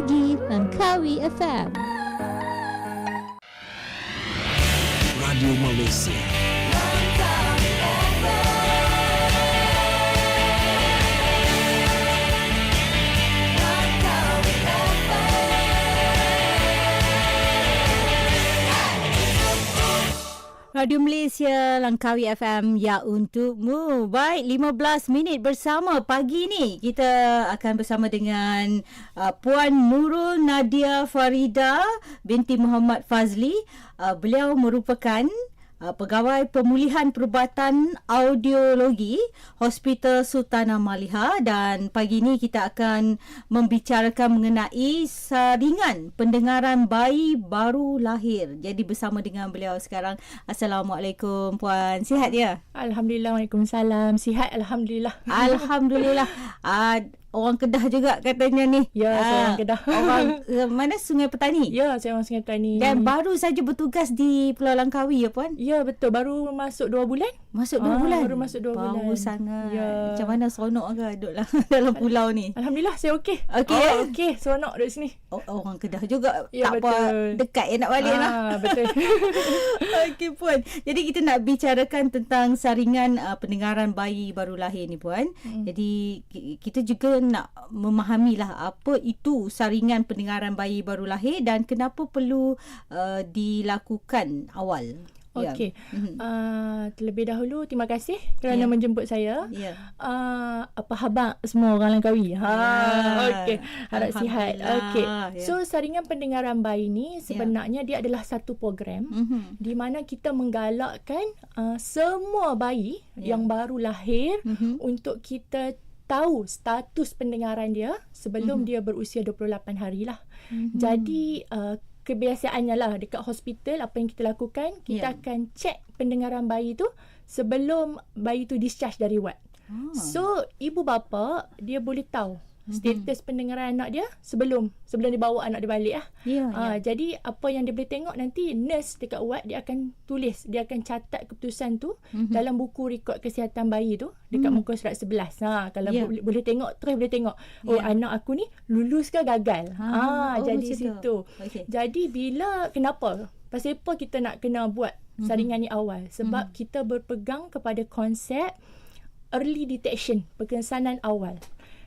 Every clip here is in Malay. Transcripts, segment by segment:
pagi Langkawi FM. Radio Malaysia. Radio Malaysia Langkawi FM ya untukmu. Baik 15 minit bersama pagi ni kita akan bersama dengan uh, Puan Nurul Nadia Farida binti Muhammad Fazli. Uh, beliau merupakan pegawai pemulihan perubatan audiologi Hospital Sultanah Maliha dan pagi ini kita akan membicarakan mengenai saringan pendengaran bayi baru lahir. Jadi bersama dengan beliau sekarang. Assalamualaikum puan. Sihat ya? Alhamdulillah, Waalaikumsalam. Sihat, Alhamdulillah. Alhamdulillah. Uh, orang Kedah juga katanya ni. Ya, saya Ah, orang Kedah. Orang uh, mana Sungai Petani? Ya, saya orang Sungai Petani. Dan baru saja bertugas di Pulau Langkawi ya puan? Ya, betul. Baru masuk dua bulan. Masuk dua Ah, bulan? baru masuk dua bulan. Bagus sangat. Ya. Macam mana seronok ke duduk lah dalam pulau ni? Alhamdulillah, saya okey. Okey, Oh, eh? okey. Seronok duduk sini. Oh, orang Kedah juga Ya, tak apa betul. dekat ya nak balik lah. Ah, betul. Okey puan. Jadi kita nak bicarakan tentang saringan uh, pendengaran bayi baru lahir ni puan. Hmm. Jadi ki- kita juga nak memahamilah apa itu saringan pendengaran bayi baru lahir dan kenapa perlu uh, dilakukan awal. Okey. Mhm. Uh, terlebih dahulu, terima kasih kerana Ya. menjemput saya. Ya. Uh, apa khabar semua orang Langkawi? Ha, Ya. okey. Harap sihat. Okey. Ya. So, saringan pendengaran bayi ni sebenarnya dia adalah satu program Mhm. di mana kita menggalakkan uh, semua bayi Ya. yang baru lahir Mhm. untuk kita tahu status pendengaran dia sebelum dia berusia 28 hari lah. Jadi uh, kebiasaannya lah dekat hospital apa yang kita lakukan kita Ya. akan cek pendengaran bayi tu sebelum bayi tu discharge dari ward. Ah. So ibu bapa dia boleh tahu status pendengaran anak dia sebelum sebelum dia bawa anak dia balik lah. Ya, Ah, ya. jadi apa yang dia boleh tengok nanti nurse dekat ward dia akan tulis, dia akan catat keputusan tu Mhm. dalam buku rekod kesihatan bayi tu dekat muka surat 11. Ha kalau Ya. boleh, boleh tengok terus boleh tengok oh Ya. anak aku ni lulus ke gagal. Ha, Ah, oh, jadi situ. Okey. Jadi bila kenapa? Pasal apa kita nak kena buat Mhm. saringan ni awal? Sebab kita berpegang kepada konsep early detection, pengesanan awal.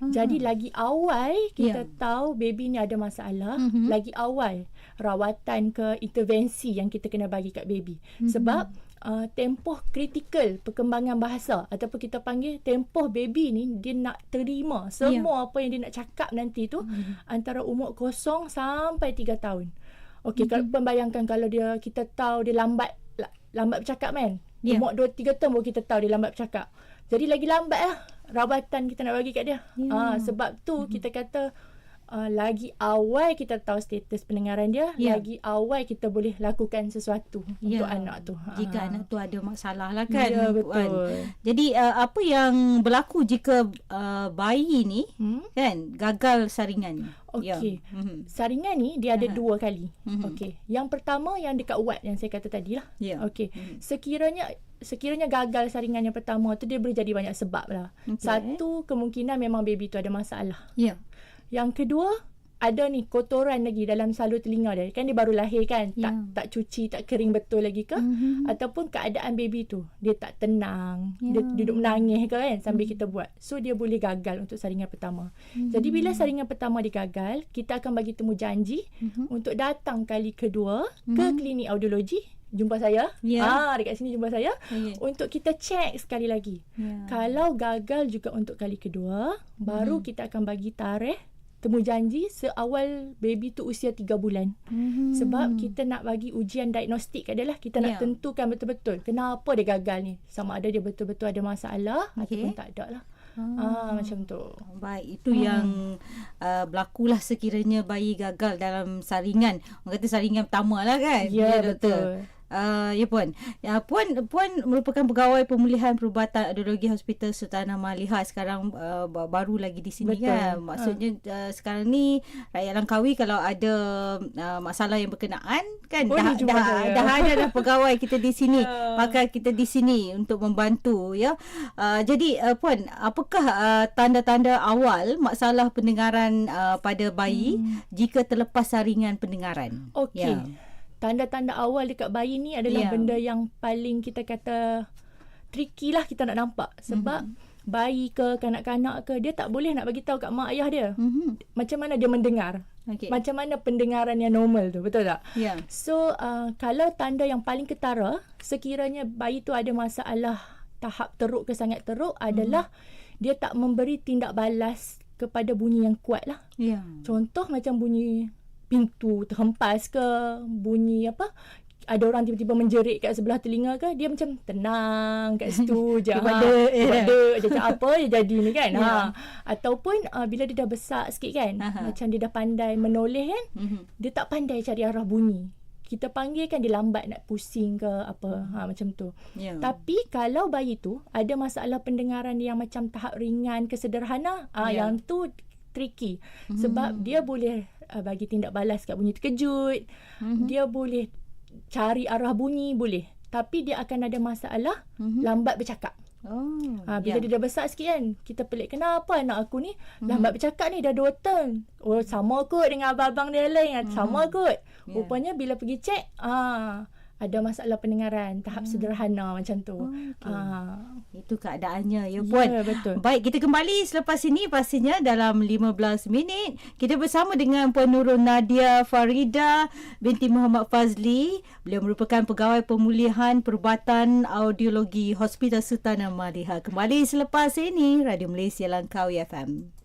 Jadi lagi awal Ah. kita Ya. tahu baby ni ada masalah, Mhm. lagi awal rawatan ke intervensi yang kita kena bagi kat baby. Sebab uh, tempoh kritikal perkembangan bahasa ataupun kita panggil tempoh baby ni dia nak terima semua apa yang dia nak cakap nanti tu antara umur kosong sampai 3 tahun. Okey, kalau membayangkan kalau dia kita tahu dia lambat la- lambat bercakap kan. Ya. Umur 2 3 tahun baru kita tahu dia lambat bercakap. Jadi lagi lambat lah rawatan kita nak bagi kat dia. Ya. Ah sebab tu kita kata uh, lagi awal kita tahu status pendengaran dia, Ya. lagi awal kita boleh lakukan sesuatu Ya. untuk anak tu. Jika Ah. anak tu ada masalah lah kan. Ya, puan. betul. Jadi uh, apa yang berlaku jika uh, bayi ni Hmm? kan gagal saringan? Okey. Ya. Mhm. Saringan ni dia ada Aha. dua kali. Mhm. Okey. Yang pertama yang dekat ward yang saya kata tadi lah. Ya. Okey. Mhm. Sekiranya sekiranya gagal saringan yang pertama tu dia boleh jadi banyak sebab lah. Okey. Satu kemungkinan memang baby tu ada masalah. Ya. Yang kedua ada ni kotoran lagi dalam salur telinga dia. Kan dia baru lahir kan. Tak Ya. tak cuci, tak kering betul lagi ke? Mhm. Ataupun keadaan baby tu dia tak tenang, Ya. dia duduk menangis ke kan sambil kita buat. So dia boleh gagal untuk saringan pertama. Jadi bila saringan pertama digagal, kita akan bagi temu janji Mhm. untuk datang kali kedua ke klinik audiologi jumpa saya. Ya. Ah dekat sini jumpa saya Okey. untuk kita cek sekali lagi. Ya. Kalau gagal juga untuk kali kedua, baru kita akan bagi tarikh temu janji seawal baby tu usia 3 bulan. Mhm. Sebab kita nak bagi ujian diagnostik kat dia lah. Kita nak Ya. tentukan betul-betul kenapa dia gagal ni. Sama ada dia betul-betul ada masalah Okey. ataupun tak ada lah. Ah, macam tu. Baik, itu hmm. yang uh, berlakulah sekiranya bayi gagal dalam saringan. Orang kata saringan pertama lah kan? Ya, betul. Uh, ya puan. Ya puan puan merupakan pegawai pemulihan perubatan audiologi Hospital Sultanah Maliha sekarang uh, ba- baru lagi di sini Betul. kan. Maksudnya uh, sekarang ni rakyat Langkawi kalau ada uh, masalah yang berkenaan kan Boleh dah jumpa dah, saya. dah ada dah pegawai kita di sini. Ya. Pakar kita di sini untuk membantu ya. Uh, jadi uh, puan apakah uh, tanda-tanda awal masalah pendengaran uh, pada bayi hmm. jika terlepas saringan pendengaran? Okey. Ya. Tanda-tanda awal dekat bayi ni adalah Ya. benda yang paling kita kata tricky lah kita nak nampak. Sebab Mhm. bayi ke kanak-kanak ke dia tak boleh nak bagi tahu kat mak ayah dia. Mhm. Macam mana dia mendengar. Okey. Macam mana pendengaran yang normal tu, betul tak? Ya. So, uh, kalau tanda yang paling ketara, sekiranya bayi tu ada masalah tahap teruk ke sangat teruk adalah dia tak memberi tindak balas kepada bunyi yang kuat lah. Ya. Contoh macam bunyi pintu terhempas ke, bunyi apa, ada orang tiba-tiba menjerit kat sebelah telinga ke, dia macam tenang kat situ je. Eh. Pada, dia cakap apa je jadi ni kan. Ya. Ha. Ataupun uh, bila dia dah besar sikit kan, Aha. macam dia dah pandai menoleh kan, Mhm. dia tak pandai cari arah bunyi. Kita panggil kan dia lambat nak pusing ke apa. Ha, macam tu. Ya. Tapi kalau bayi tu ada masalah pendengaran yang macam tahap ringan ke sederhana, ah Ya. yang tu tricky. Sebab dia boleh uh, bagi tindak balas kat bunyi terkejut. Mhm. Dia boleh cari arah bunyi boleh. Tapi dia akan ada masalah Mhm. lambat bercakap. Oh. Ha, bila ya. dia dah besar sikit kan, kita pelik kenapa anak aku ni lambat bercakap ni dah 2 tahun. Oh sama kot dengan abang-abang dia lain. Sama kot. Ya. Rupanya bila pergi cek, ah ada masalah pendengaran tahap sederhana macam tu. Okey. Ah. Itu keadaannya ya puan. Ya, betul. Baik, kita kembali selepas ini pastinya dalam 15 minit. Kita bersama dengan Puan Nurul Nadia Farida binti Muhammad Fazli. Beliau merupakan pegawai pemulihan perubatan audiologi Hospital Sultanah Maliha. Kembali selepas ini, Radio Malaysia Langkawi FM.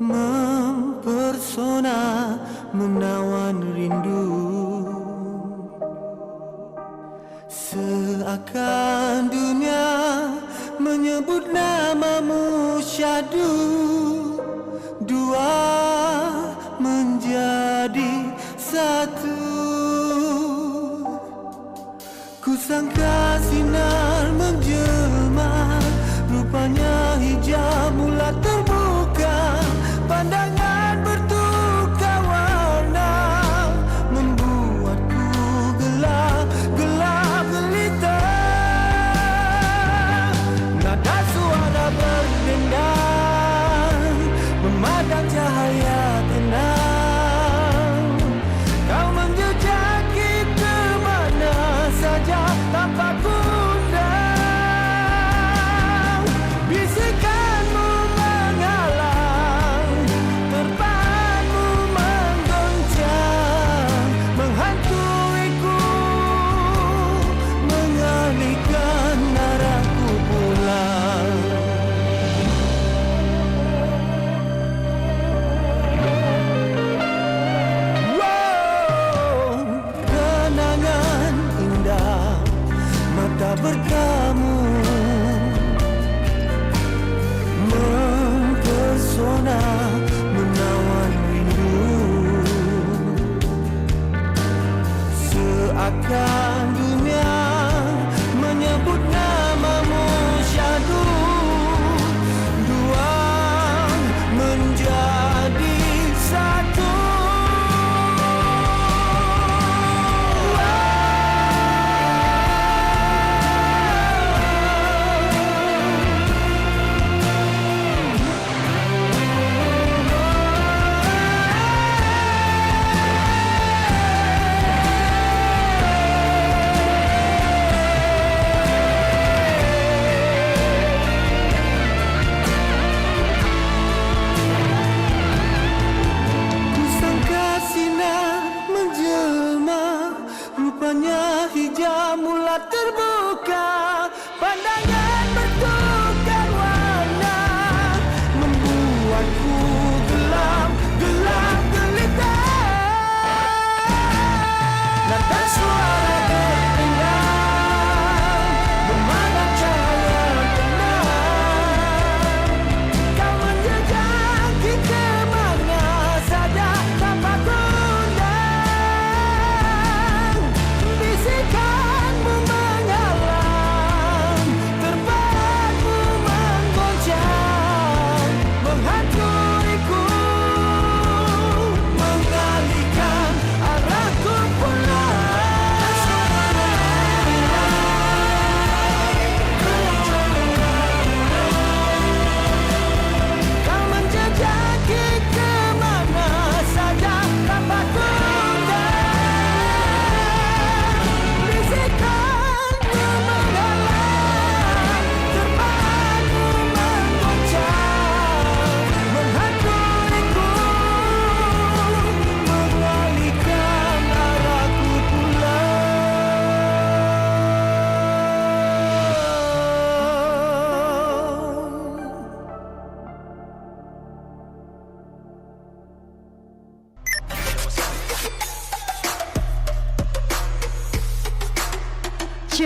Mempersona menawan warnanya hijau mula terbuka pandang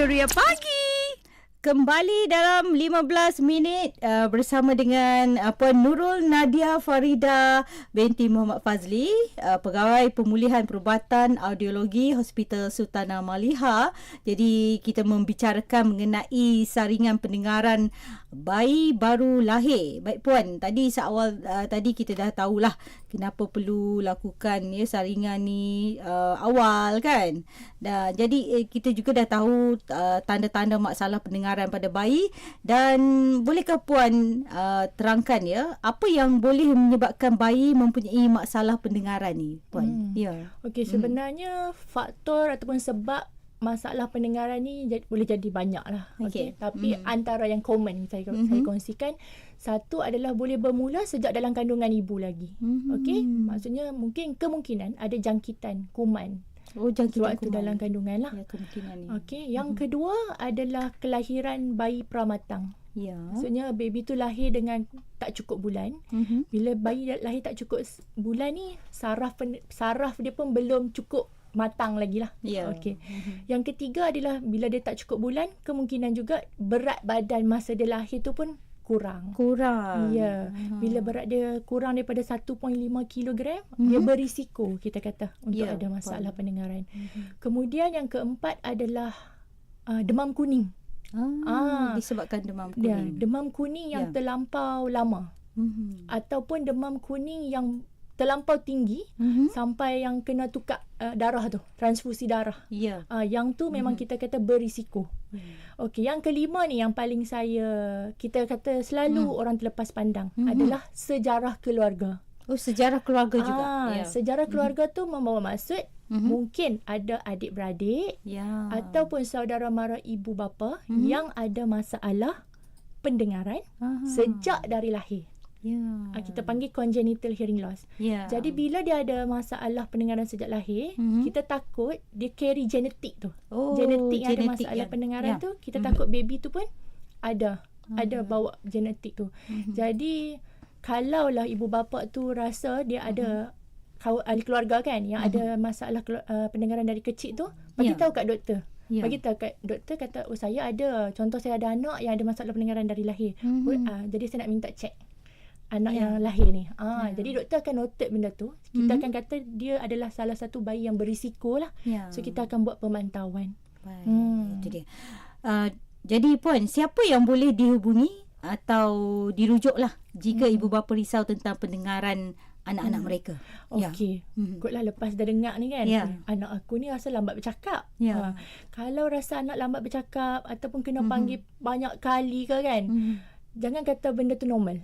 Ceria Pagi. Kembali dalam 15 minit uh, bersama dengan uh, Puan Nurul Nadia Farida binti Muhammad Fazli, uh, pegawai pemulihan perubatan audiologi Hospital Sultanah Maliha. Jadi kita membicarakan mengenai saringan pendengaran bayi baru lahir. Baik Puan, tadi seawal uh, tadi kita dah tahulah kenapa perlu lakukan ya saringan ni uh, awal kan. Dan jadi eh, kita juga dah tahu uh, tanda-tanda masalah pendengaran pada bayi dan bolehkah puan uh, terangkan ya apa yang boleh menyebabkan bayi mempunyai masalah pendengaran ni puan? Hmm. Ya. Okey, sebenarnya faktor ataupun sebab masalah pendengaran ni jad, boleh jadi banyak lah. Okey. Okay. Tapi Mhm. antara yang common saya, Mhm. saya kongsikan, satu adalah boleh bermula sejak dalam kandungan ibu lagi. Mhm. Okey, maksudnya mungkin kemungkinan ada jangkitan kuman Oh jangkitan sewaktu kuman. dalam kandungan lah. Ya kemungkinan ni. Okey, yang kedua adalah kelahiran bayi pramatang. Ya. Maksudnya baby tu lahir dengan tak cukup bulan. Mhm. Bila bayi lahir tak cukup bulan ni, saraf saraf dia pun belum cukup matang lagi lah. Ya. Okey. Yang ketiga adalah bila dia tak cukup bulan, kemungkinan juga berat badan masa dia lahir tu pun kurang. Kurang. Ya. Bila berat dia kurang daripada 1.5 kilogram, dia berisiko kita kata untuk Ya, ada masalah faham. pendengaran. Kemudian yang keempat adalah uh, demam kuning. Ah, Ah. disebabkan demam Ya, kuning. demam kuning yang Ya. terlampau lama Mhm. ataupun demam kuning yang terlampau tinggi Mhm. sampai yang kena tukar uh, darah tu, transfusi darah. Ya. Ah, yang tu memang kita kata berisiko. Okey, yang kelima ni yang paling saya kita kata selalu orang terlepas pandang Mhm. adalah sejarah keluarga. Oh sejarah keluarga juga. Ah, Ya. sejarah keluarga tu membawa maksud Mhm. mungkin ada adik-beradik Ya. ataupun saudara mara ibu bapa Mhm. yang ada masalah pendengaran Aha. sejak dari lahir. Ya. Ah, kita panggil congenital hearing loss. Ya. Jadi bila dia ada masalah pendengaran sejak lahir, Mhm. kita takut dia carry genetik tu. oh, genetik yang ada genetik masalah yang- pendengaran ya. tu, kita Mhm. takut baby tu pun ada ada bawa genetik tu. Mhm. Jadi kalaulah ibu bapa tu rasa dia ada kaw- ahli keluarga kan yang ada masalah kelu- uh, pendengaran dari kecil tu, bagi Ya. tahu kat doktor. Ya. Bagi tahu kat doktor kata oh saya ada contoh saya ada anak yang ada masalah pendengaran dari lahir. Mhm. Oh, uh, jadi saya nak minta cek anak Ya. yang lahir ni. Ah, Ya. jadi doktor akan noted benda tu. Kita Mhm. akan kata dia adalah salah satu bayi yang berisiko lah. Ya. So kita akan buat pemantauan. Baik, Hmm. itu dia. Uh, jadi puan, siapa yang boleh dihubungi atau dirujuklah jika Hmm. ibu bapa risau tentang pendengaran anak-anak mereka? Ya. Okey. Mhm. Kotlah lepas dah dengar ni kan. Eh, Anak aku ni rasa lambat bercakap. Ya. Ha, kalau rasa anak lambat bercakap ataupun kena Mhm. panggil banyak kali ke kan. Mhm. Jangan kata benda tu normal.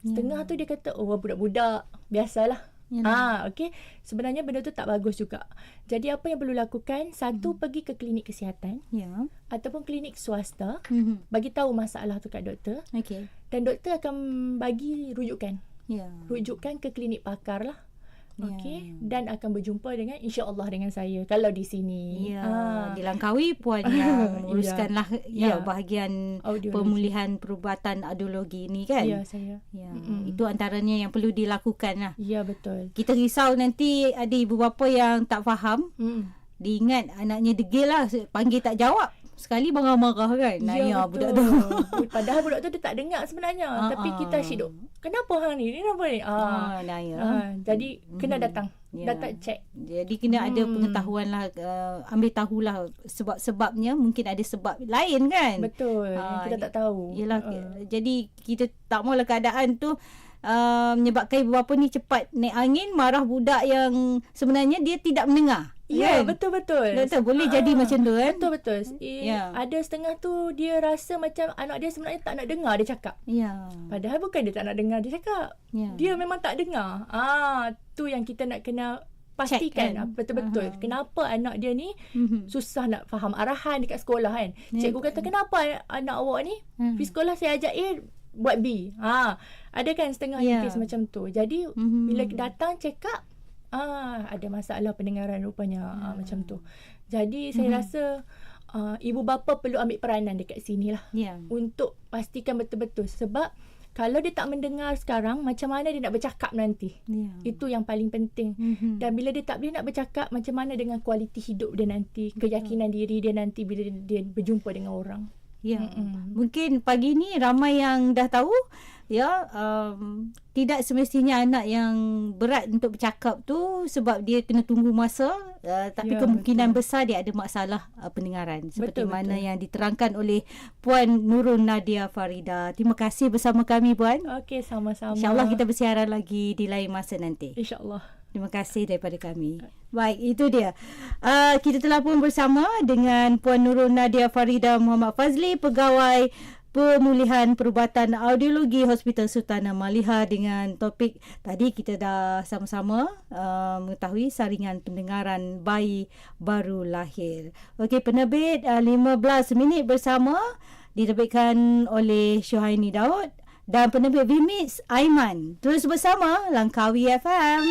Ya. Setengah tu dia kata oh budak-budak biasalah. Ya. Ah, okey. Sebenarnya benda tu tak bagus juga. Jadi apa yang perlu lakukan? Satu pergi ke klinik kesihatan Ya. ataupun klinik swasta, Mhm. bagi tahu masalah tu kat doktor Okey. dan doktor akan bagi rujukan. Ya. Rujukan ke klinik pakar lah. Ya. Okey dan akan berjumpa dengan insya-Allah dengan saya kalau di sini. Ya, Ah, dilangkaui puan yang menguruskanlah ya. Ya. bahagian Audiologi. pemulihan perubatan audiologi ni kan. Ya saya. Ya, Mm-mm. itu antaranya yang perlu dilakukan lah. Ya betul. Kita risau nanti ada ibu bapa yang tak faham, Hmm. dia ingat anaknya degil lah, panggil tak jawab. Sekali marah-marah kan. Naya budak tu. Padahal budak tu dia tak dengar sebenarnya. Ah, Tapi ah. kita asyik duk. Kenapa hang ni? Ni kenapa ni? Ah. Ah, Naya. ah. Jadi kena Mhm. datang. Ya. Datang check. Jadi kena ada Hmm. pengetahuan lah, uh, ambil tahulah sebab-sebabnya, mungkin ada sebab lain kan. Betul. Ah, kita tak tahu. Yelah, Ah. jadi kita tak maulah keadaan tu uh, menyebabkan ibu bapa ni cepat naik angin, marah budak yang sebenarnya dia tidak mendengar. Ya, kan? betul-betul. Doktor, boleh jadi macam tu kan? Betul betul. Eh, Ya. Ada setengah tu dia rasa macam anak dia sebenarnya tak nak dengar dia cakap. Ya. Padahal bukan dia tak nak dengar dia cakap. Ya. Dia memang tak dengar. Ah, tu yang kita nak kena pastikan kan? ah, betul-betul. Aha. Kenapa anak dia ni Mhm. susah nak faham arahan dekat sekolah kan. Ya. Cikgu kata kenapa anak awak ni Hmm. pergi sekolah saya ajak A buat B. Ha, ada kan setengah yeah. kes macam tu. Jadi Mhm. bila datang check up ah ada masalah pendengaran rupanya ah, macam tu. Jadi saya Mhm. rasa uh, ibu bapa perlu ambil peranan dekat sini lah Ya. untuk pastikan betul-betul sebab Kalau dia tak mendengar sekarang, macam mana dia nak bercakap nanti? Ya. Itu yang paling penting. Mhm. Dan bila dia tak boleh nak bercakap, macam mana dengan kualiti hidup dia nanti, keyakinan diri dia nanti bila dia, dia berjumpa dengan orang. Ya. Mm-mm. Mungkin pagi ni ramai yang dah tahu ya um, tidak semestinya anak yang berat untuk bercakap tu sebab dia kena tunggu masa uh, tapi Ya, kemungkinan betul. besar dia ada masalah uh, pendengaran seperti Betul, mana betul. yang diterangkan oleh Puan Nurul Nadia Farida. Terima kasih bersama kami Puan. Okey, sama-sama. InsyaAllah kita bersiaran lagi di lain masa nanti. InsyaAllah. Terima kasih daripada kami. Baik, itu dia. Uh, kita telah pun bersama dengan Puan Nurul Nadia Farida Muhammad Fazli, pegawai pemulihan perubatan audiologi Hospital Sultanah Maliha dengan topik tadi kita dah sama-sama uh, mengetahui saringan pendengaran bayi baru lahir. Okey, penerbit uh, 15 minit bersama diterbitkan oleh Syuhaini Daud dan penerbit Vimix Aiman. Terus bersama Langkawi FM.